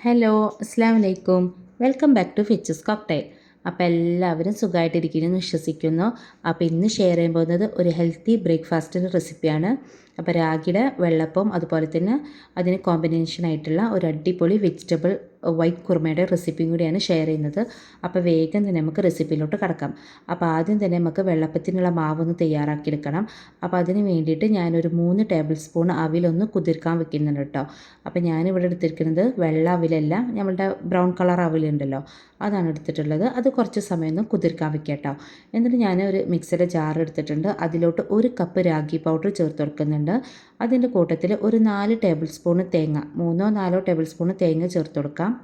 Hello അസ്സാം വലൈക്കും welcome back to Fitches cocktail അപ്പോൾ എല്ലാവരും സുഖമായിട്ടിരിക്കുന്നു വിശ്വസിക്കുന്നു. അപ്പോൾ ഇന്ന് ഷെയർ ചെയ്യാൻ പോകുന്നത് ഒരു ഹെൽത്തി ബ്രേക്ക്ഫാസ്റ്റിന്റെ റെസിപ്പിയാണ്. അപ്പോൾ രാഗിയുടെ വെള്ളപ്പം അതുപോലെ തന്നെ അതിന് കോമ്പിനേഷൻ ആയിട്ടുള്ള ഒരു അടിപൊളി വെജിറ്റബിൾ വൈറ്റ് കുർമയുടെ റെസിപ്പിയും കൂടിയാണ് ഷെയർ ചെയ്യുന്നത്. അപ്പോൾ വേഗം തന്നെ നമുക്ക് റെസിപ്പിയിലോട്ട് കടക്കാം. അപ്പോൾ ആദ്യം തന്നെ നമുക്ക് വെള്ളപ്പത്തിനുള്ള മാവൊന്ന് തയ്യാറാക്കിയെടുക്കണം. അപ്പോൾ അതിന് വേണ്ടിയിട്ട് ഞാനൊരു മൂന്ന് ടേബിൾ സ്പൂൺ അവിലൊന്ന് കുതിർക്കാൻ വെക്കുന്നുണ്ട് കേട്ടോ. അപ്പോൾ ഞാനിവിടെ എടുത്തിരിക്കുന്നത് വെള്ള അവിലല്ല നമ്മളുടെ ബ്രൗൺ കളർ അവിലുണ്ടല്ലോ. അതാണ് എടുത്തിട്ടുള്ളത്. അത് കുറച്ച് സമയം ഒന്ന് കുതിർക്കാൻ വെക്കാം കേട്ടോ. എന്നിട്ട് ഞാൻ ഒരു മിക്സിയുടെ ജാർ എടുത്തിട്ടുണ്ട്. അതിലോട്ട് ഒരു കപ്പ് രാഗി പൗഡർ ചേർത്ത് കൊടുക്കുന്നുണ്ട്. അതിന്റെ കൂട്ടത്തിൽ ഒരു നാല് ടേബിൾ സ്പൂൺ തേങ്ങ മൂന്നോ നാലോ ടേബിൾ സ്പൂൺ തേങ്ങ ചേർത്ത് കൊടുക്കാം.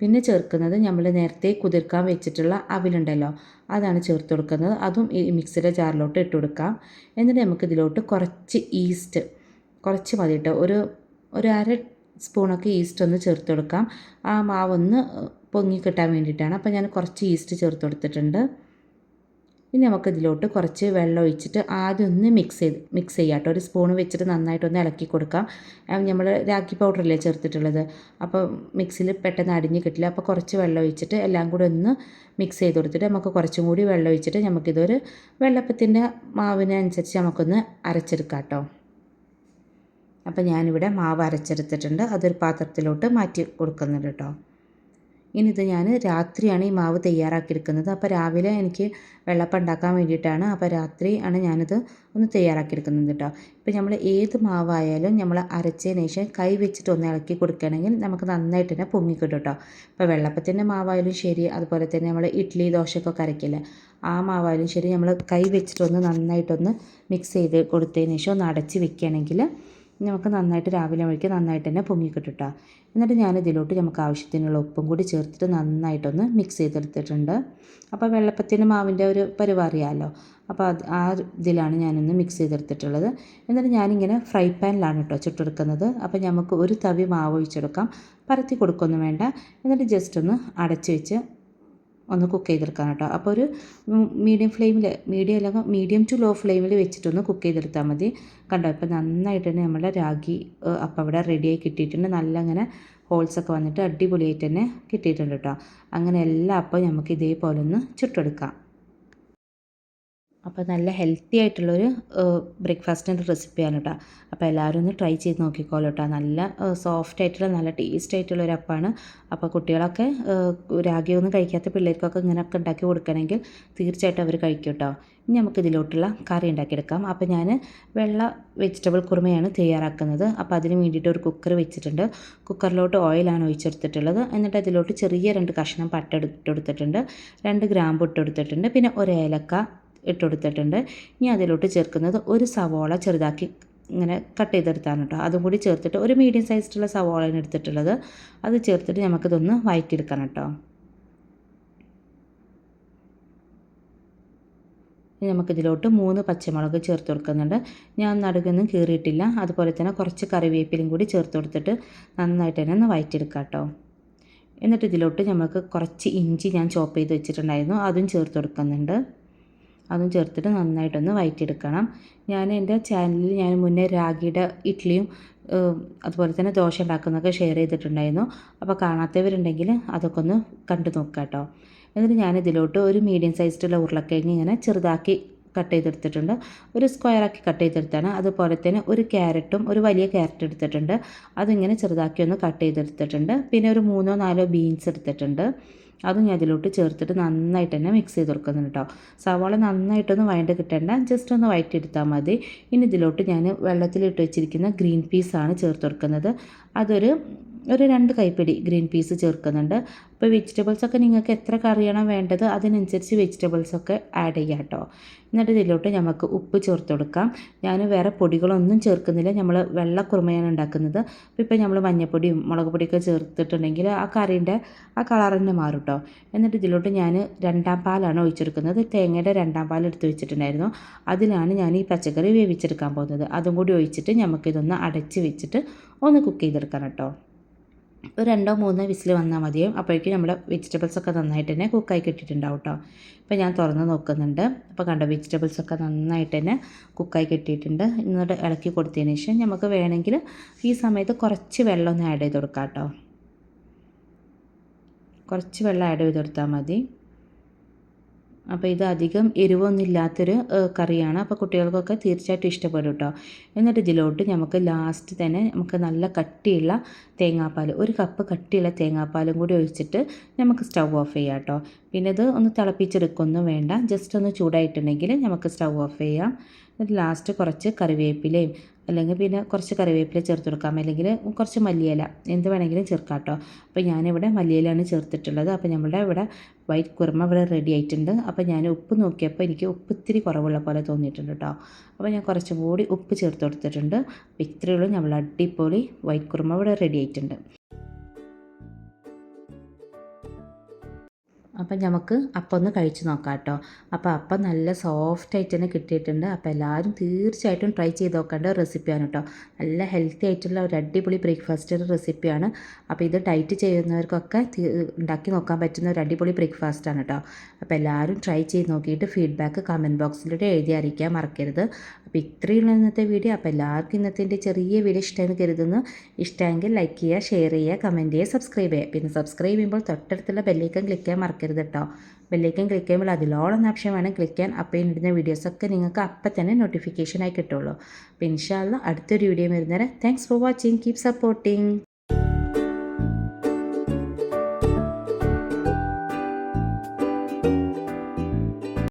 പിന്നെ ചേർക്കുന്നത് നമ്മൾ നേരത്തെ കുതിർക്കാൻ വെച്ചിട്ടുള്ള അവിലുണ്ടല്ലോ അതാണ് ചേർത്ത് കൊടുക്കുന്നത്. അതും ഈ മിക്സിയുടെ ജാറിലോട്ട് ഇട്ട് കൊടുക്കാം. എന്നിട്ട് നമുക്ക് ഇതിലോട്ട് കുറച്ച് ഈസ്റ്റ് കുറച്ച് മതി കേട്ടോ. ഒരു ഒരു അര സ്പൂണൊക്കെ ഈസ്റ്റ് ഒന്ന് ചേർത്ത് കൊടുക്കാം. ആ മാവൊന്ന് പൊങ്ങി കിട്ടാൻ വേണ്ടിയിട്ടാണ്. അപ്പോൾ ഞാൻ കുറച്ച് ഈസ്റ്റ് ചേർത്ത് കൊടുത്തിട്ടുണ്ട്. ഇനി നമുക്ക് ഇതിലോട്ട് കുറച്ച് വെള്ളം ഒഴിച്ചിട്ട് ആദ്യം ഒന്ന് മിക്സ് ചെയ്ത് മിക്സ് ചെയ്യാം കേട്ടോ ഒരു സ്പൂൺ വെച്ചിട്ട് നന്നായിട്ടൊന്ന് ഇളക്കി കൊടുക്കാം. നമ്മൾ രാഖി പൗഡറല്ലേ ചേർത്തിട്ടുള്ളത്. അപ്പോൾ മിക്സിയിൽ പെട്ടെന്ന് അടിഞ്ഞ് കിട്ടില്ല. അപ്പോൾ കുറച്ച് വെള്ളം ഒഴിച്ചിട്ട് എല്ലാം കൂടി ഒന്ന് മിക്സ് ചെയ്ത് കൊടുത്തിട്ട് നമുക്ക് കുറച്ചും കൂടി വെള്ളം ഒഴിച്ചിട്ട് നമുക്കിതൊരു വെള്ളപ്പത്തിന്റെ മാവിനനുസരിച്ച് നമുക്കൊന്ന് അരച്ചെടുക്കാം കേട്ടോ അപ്പോൾ ഞാനിവിടെ മാവ് അരച്ചെടുത്തിട്ടുണ്ട്. അതൊരു പാത്രത്തിലോട്ട് മാറ്റി കൊടുക്കുന്നുണ്ട് കേട്ടോ. ഇനി ഇത് ഞാൻ രാത്രിയാണ് ഈ മാവ് തയ്യാറാക്കിയെടുക്കുന്നത്. അപ്പോൾ രാവിലെ എനിക്ക് വെള്ളപ്പം ഉണ്ടാക്കാൻ വേണ്ടിയിട്ടാണ്. അപ്പോൾ രാത്രി ആണ് ഞാനിത് ഒന്ന് തയ്യാറാക്കിയെടുക്കുന്നത് കേട്ടോ ഇപ്പോൾ നമ്മൾ ഏത് മാവായാലും നമ്മൾ അരച്ചതിന് ശേഷം കൈ വെച്ചിട്ട് ഒന്ന് ഇളക്കി കൊടുക്കുകയാണെങ്കിൽ നമുക്ക് നന്നായിട്ട് തന്നെ പൊങ്ങിക്കിട്ടും കേട്ടോ ഇപ്പോൾ വെള്ളപ്പത്തിന്റെ മാവായാലും ശരി അതുപോലെ തന്നെ നമ്മൾ ഇഡ്ഡലി ദോശക്കൊക്കെ അരക്കില്ലേ ആ മാവായാലും ശരി നമ്മൾ കൈ വെച്ചിട്ടൊന്ന് നന്നായിട്ടൊന്ന് മിക്സ് ചെയ്ത് കൊടുത്തതിന് ശേഷം ഒന്ന് അടച്ച് വെക്കുകയാണെങ്കിൽ നമുക്ക് നന്നായിട്ട് രാവിലെ വഴിക്ക് നന്നായിട്ട് തന്നെ പൊങ്ങി കിട്ടും എന്നിട്ട് ഞാൻ ഇതിലോട്ട് നമുക്ക് ആവശ്യത്തിനുള്ള ഉപ്പും കൂടി ചേർത്തിട്ട് നന്നായിട്ടൊന്ന് മിക്സ് ചെയ്തെടുത്തിട്ടുണ്ട്. അപ്പോൾ വെള്ളപ്പത്തിന് മാവിന്റെ ഒരു പരിവാറിയാമല്ലോ അപ്പോൾ അത് ആ ഇതിലാണ് ഞാനൊന്ന് മിക്സ് ചെയ്തെടുത്തിട്ടുള്ളത്. എന്നിട്ട് ഞാനിങ്ങനെ ഫ്രൈ പാനിലാണ് കേട്ടോ ചുട്ടെടുക്കുന്നത്. അപ്പോൾ നമുക്ക് ഒരു തവി മാവ് ഒഴിച്ചെടുക്കാം. പരത്തി കൊടുക്കൊന്നും വേണ്ട. എന്നിട്ട് ജസ്റ്റ് ഒന്ന് അടച്ച് വെച്ച് ഒന്ന് കുക്ക് ചെയ്തെടുക്കാൻ കേട്ടോ. അപ്പോൾ ഒരു മീഡിയം ഫ്ലെയിമിൽ മീഡിയം അല്ലെങ്കിൽ മീഡിയം ടു ലോ ഫ്ലെയിമിൽ വെച്ചിട്ടൊന്ന് കുക്ക് ചെയ്തെടുത്താൽ മതി. കണ്ടോ ഇപ്പോൾ നന്നായിട്ട് തന്നെ നമ്മുടെ രാഗി അപ്പം അവിടെ റെഡിയായി കിട്ടിയിട്ടുണ്ട്. നല്ല അങ്ങനെ ഹോൾസൊക്കെ വന്നിട്ട് അടിപൊളിയായിട്ട് തന്നെ കിട്ടിയിട്ടുണ്ട് കേട്ടോ. അങ്ങനെ എല്ലാ അപ്പം നമുക്ക് ഇതേപോലെ ഒന്ന് ചുട്ടെടുക്കാം. അപ്പോൾ നല്ല ഹെൽത്തി ആയിട്ടുള്ളൊരു ബ്രേക്ക്ഫാസ്റ്റിന്റെ റെസിപ്പിയാണ് കേട്ടോ. അപ്പോൾ എല്ലാവരും ഒന്ന് ട്രൈ ചെയ്ത് നോക്കിക്കോളൂ കേട്ടോ. നല്ല സോഫ്റ്റ് ആയിട്ടുള്ള നല്ല ടേസ്റ്റ് ആയിട്ടുള്ള ഒരു അപ്പമാണ് അപ്പോൾ കുട്ടികളൊക്കെ രാഗിയൊന്നും കഴിക്കാത്ത പിള്ളേർക്കൊക്കെ ഇങ്ങനെയൊക്കെ ഉണ്ടാക്കി കൊടുക്കണമെങ്കിൽ തീർച്ചയായിട്ടും അവർ കഴിക്കും കേട്ടോ. ഇനി നമുക്ക് ഇതിലോട്ടുള്ള കറി ഉണ്ടാക്കിയെടുക്കാം. അപ്പോൾ ഞാൻ വെള്ള വെജിറ്റബിൾ കുറുമയാണ് തയ്യാറാക്കുന്നത്. അപ്പോൾ അതിന് വേണ്ടിയിട്ട് ഒരു കുക്കർ വെച്ചിട്ടുണ്ട്. കുക്കറിലോട്ട് ഓയിലാണ് ഒഴിച്ചെടുത്തിട്ടുള്ളത്. എന്നിട്ട് അതിലോട്ട് ചെറിയ രണ്ട് കഷ്ണം പട്ട ഇട്ടെടുത്തിട്ടുണ്ട് രണ്ട് ഗ്രാമ്പ് ഇട്ടെടുത്തിട്ടുണ്ട് പിന്നെ ഒരു ഏലക്ക ഇട്ട് കൊടുത്തിട്ടുണ്ട് ഇനി അതിലോട്ട് ചേർക്കുന്നത് ഒരു സവോള ചെറുതാക്കി ഇങ്ങനെ കട്ട് ചെയ്തെടുത്താണ് കേട്ടോ. അതും കൂടി ചേർത്തിട്ട് ഒരു മീഡിയം സൈസിലുള്ള സവോളയാണ് എടുത്തിട്ടുള്ളത്. അത് ചേർത്തിട്ട് നമുക്കിതൊന്ന് വഴറ്റിയെടുക്കണം കേട്ടോ. നമുക്കിതിലോട്ട് മൂന്ന് പച്ചമുളക് ചേർത്ത് കൊടുക്കുന്നുണ്ട്. ഞാൻ നടുകൊന്നും കീറിയിട്ടില്ല. അതുപോലെ തന്നെ കുറച്ച് കറിവേപ്പിലും കൂടി ചേർത്ത് കൊടുത്തിട്ട് നന്നായിട്ട് തന്നെ ഒന്ന് വഴറ്റിയെടുക്കാം കേട്ടോ. എന്നിട്ട് ഇതിലോട്ട് നമുക്ക് കുറച്ച് ഇഞ്ചി ഞാൻ ചോപ്പ് ചെയ്ത് വെച്ചിട്ടുണ്ടായിരുന്നു. അതും ചേർത്ത് കൊടുക്കുന്നുണ്ട്. അതും ചേർത്തിട്ട് നന്നായിട്ടൊന്ന് വഴറ്റിയെടുക്കണം ഞാൻ എന്റെ ചാനലിൽ ഞാൻ മുന്നേ രാഗിയുടെ ഇഡ്ഡലിയും അതുപോലെ തന്നെ ദോശ ഉണ്ടാക്കുന്നതൊക്കെ ഷെയർ ചെയ്തിട്ടുണ്ടായിരുന്നു. അപ്പോൾ കാണാത്തവരുണ്ടെങ്കിൽ അതൊക്കെ ഒന്ന് കണ്ടു നോക്കാം കേട്ടോ. എന്നിട്ട് ഞാൻ ഇതിലോട്ട് ഒരു മീഡിയം സൈസിലുള്ള ഉരുളക്കിഴങ്ങ് ഇങ്ങനെ ചെറുതാക്കി കട്ട് ചെയ്തെടുത്തിട്ടുണ്ട്. ഒരു സ്ക്വയറാക്കി കട്ട് ചെയ്തെടുത്താണ്. അതുപോലെ തന്നെ ഒരു ക്യാരറ്റും ഒരു വലിയ ക്യാരറ്റ് എടുത്തിട്ടുണ്ട്. അതിങ്ങനെ ചെറുതാക്കി ഒന്ന് കട്ട് ചെയ്തെടുത്തിട്ടുണ്ട്. പിന്നെ ഒരു മൂന്നോ നാലോ ബീൻസ് എടുത്തിട്ടുണ്ട്. അതും ഞാൻ ഇതിലോട്ട് ചേർത്തിട്ട് നന്നായിട്ട് തന്നെ മിക്സ് ചെയ്ത് കൊടുക്കുന്നുണ്ട് കേട്ടോ സവാള നന്നായിട്ടൊന്ന് വഴണ്ട് കിട്ടേണ്ട ജസ്റ്റ് ഒന്ന് വഴറ്റിയെടുത്താൽ മതി. ഇനി ഇതിലോട്ട് ഞാൻ വെള്ളത്തിലിട്ട് വെച്ചിരിക്കുന്ന ഗ്രീൻ പീസാണ് ചേർത്ത് കൊടുക്കുന്നത്. അതൊരു ഒരു രണ്ട് കൈപ്പിടി ഗ്രീൻ പീസ് ചേർക്കുന്നുണ്ട്. അപ്പോൾ വെജിറ്റബിൾസൊക്കെ നിങ്ങൾക്ക് എത്ര കറിയാണോ വേണ്ടത് അതിനനുസരിച്ച് വെജിറ്റബിൾസൊക്കെ ആഡ് ചെയ്യാം കേട്ടോ. എന്നിട്ട് ഇതിലോട്ട് നമുക്ക് ഉപ്പ് ചേർത്ത് കൊടുക്കാം. ഞാൻ വേറെ പൊടികളൊന്നും ചേർക്കുന്നില്ല. നമ്മൾ വെള്ളക്കുറുമയാണ് ഉണ്ടാക്കുന്നത്. അപ്പോൾ ഇപ്പോൾ നമ്മൾ മഞ്ഞൾപ്പൊടിയും മുളക് പൊടിയൊക്കെ ചേർത്തിട്ടുണ്ടെങ്കിൽ ആ കറീന്റെ ആ കളർ തന്നെ മാറും കേട്ടോ. എന്നിട്ട് ഇതിലോട്ട് ഞാൻ രണ്ടാം പാലാണ് ഒഴിച്ചെടുക്കുന്നത്. തേങ്ങയുടെ രണ്ടാം പാൽ എടുത്ത് വെച്ചിട്ടുണ്ടായിരുന്നു. അതിലാണ് ഞാൻ ഈ പച്ചക്കറി വേവിച്ചെടുക്കാൻ പോകുന്നത്. അതും കൂടി ഒഴിച്ചിട്ട് നമുക്കിതൊന്ന് അടച്ച് വെച്ചിട്ട് ഒന്ന് കുക്ക് ചെയ്തെടുക്കണം കേട്ടോ. ഒരു രണ്ടോ മൂന്നോ വിസിൽ വന്നാൽ മതിയും. അപ്പോഴേക്കും നമ്മുടെ വെജിറ്റബിൾസ് ഒക്കെ നന്നായിട്ട് തന്നെ കുക്കായി കിട്ടിയിട്ടുണ്ടാവും കേട്ടോ ഇപ്പോൾ ഞാൻ തുറന്ന് നോക്കുന്നുണ്ട്. അപ്പോൾ കണ്ടോ വെജിറ്റബിൾസ് ഒക്കെ നന്നായിട്ട് തന്നെ കുക്കായി കിട്ടിയിട്ടുണ്ട്. ഇന്നോട്ട് ഇളക്കി കൊടുത്തതിന് ശേഷം നമുക്ക് വേണമെങ്കിൽ ഈ സമയത്ത് കുറച്ച് വെള്ളം ഒന്ന് ആഡ് ചെയ്ത് കൊടുക്കാം കേട്ടോ കുറച്ച് വെള്ളം ആഡ് ചെയ്ത് കൊടുത്താൽ മതി. അപ്പോൾ ഇത് അധികം എരിവൊന്നും ഇല്ലാത്തൊരു കറിയാണ്. അപ്പോൾ കുട്ടികൾക്കൊക്കെ തീർച്ചയായിട്ടും ഇഷ്ടപ്പെടും കേട്ടോ എന്നിട്ട് ഇതിലോട്ട് നമുക്ക് ലാസ്റ്റ് തന്നെ നമുക്ക് നല്ല കട്ടിയുള്ള തേങ്ങാപ്പാൽ ഒരു കപ്പ് കട്ടിയുള്ള തേങ്ങാപ്പാലും കൂടി ഒഴിച്ചിട്ട് നമുക്ക് സ്റ്റൗ ഓഫ് ചെയ്യാം കേട്ടോ പിന്നെ ഇത് ഒന്ന് തിളപ്പിച്ചെടുക്കൊന്നും വേണ്ട. ജസ്റ്റ് ഒന്ന് ചൂടായിട്ടുണ്ടെങ്കിൽ നമുക്ക് സ്റ്റൗ ഓഫ് ചെയ്യാം. എന്നിട്ട് ലാസ്റ്റ് കുറച്ച് കറിവേപ്പിലയും അല്ലെങ്കിൽ പിന്നെ കുറച്ച് കറിവേപ്പില ചേർത്ത് കൊടുക്കാം. അല്ലെങ്കിൽ കുറച്ച് മല്ലിയില എന്ത് വേണമെങ്കിലും ചേർക്കാം കേട്ടോ അപ്പോൾ ഞാനിവിടെ മല്ലിയിലാണ് ചേർത്തിട്ടുള്ളത്. അപ്പോൾ നമ്മുടെ ഇവിടെ വൈറ്റ് കുറുമ ഇവിടെ റെഡി ആയിട്ടുണ്ട്. അപ്പോൾ ഞാൻ ഉപ്പ് നോക്കിയപ്പോൾ എനിക്ക് ഉപ്പ് ഇത്തിരി കുറവുള്ള പോലെ തോന്നിയിട്ടുണ്ട് കേട്ടോ അപ്പോൾ ഞാൻ കുറച്ചും കൂടി ഉപ്പ് ചേർത്ത് കൊടുത്തിട്ടുണ്ട്. അപ്പോൾ ഇത്രയുള്ളൂ നമ്മൾ അടിപൊളി വൈറ്റ് കുറുമ ഇവിടെ റെഡി ആയിട്ടുണ്ട്. അപ്പം നമുക്ക് അപ്പം ഒന്ന് കഴിച്ച് നോക്കാം കേട്ടോ അപ്പോൾ അപ്പം നല്ല സോഫ്റ്റ് ആയിട്ട് തന്നെ കിട്ടിയിട്ടുണ്ട്. അപ്പോൾ എല്ലാവരും തീർച്ചയായിട്ടും ട്രൈ ചെയ്ത് നോക്കേണ്ട റെസിപ്പിയാണ് കേട്ടോ നല്ല ഹെൽത്തി ആയിട്ടുള്ള ഒരു അടിപൊളി ബ്രേക്ക്ഫാസ്റ്റ് റെസിപ്പിയാണ് അപ്പോൾ ഇത് ഡയറ്റ് ചെയ്യുന്നവർക്കൊക്കെ ഉണ്ടാക്കി നോക്കാൻ പറ്റുന്ന ഒരു അടിപൊളി ബ്രേക്ക്ഫാസ്റ്റാണ് കേട്ടോ അപ്പോൾ എല്ലാവരും ട്രൈ ചെയ്ത് നോക്കിയിട്ട് ഫീഡ്ബാക്ക് കമന്റ് ബോക്സിലൂടെ എഴുതി അറിയിക്കാൻ മറക്കരുത്. അപ്പോൾ ഇത്രയുള്ള ഇന്നത്തെ വീഡിയോ അപ്പോൾ എല്ലാവർക്കും ഇന്നത്തെ ചെറിയ വീഡിയോ ഇഷ്ടമെന്ന് കരുതുന്നു. ഇഷ്ടമെങ്കിൽ ലൈക്ക് ചെയ്യുക ഷെയർ ചെയ്യുക കമന്റ് ചെയ്യുക സബ്സ്ക്രൈബ് ചെയ്യുക. പിന്നെ സബ്സ്ക്രൈബ് ചെയ്യുമ്പോൾ തൊട്ടടുത്തുള്ള ബെല്ലേക്കൻ ക്ലിക്ക് ചെയ്യാൻ മറക്കരുത്. കേട്ടോ ബെല്ലേക്കൻ ക്ലിക്ക് ചെയ്യുമ്പോൾ അതിലോളം വേണം ക്ലിക്ക് ചെയ്യാൻ. അപ്പോൾ ഇടുന്ന വീഡിയോസൊക്കെ നിങ്ങൾക്ക് അപ്പം തന്നെ നോട്ടിഫിക്കേഷനായി കിട്ടുള്ളൂ. അപ്പോൾ ഇൻഷാല്ല അടുത്തൊരു video വരുന്നേരം thanks for watching keep supporting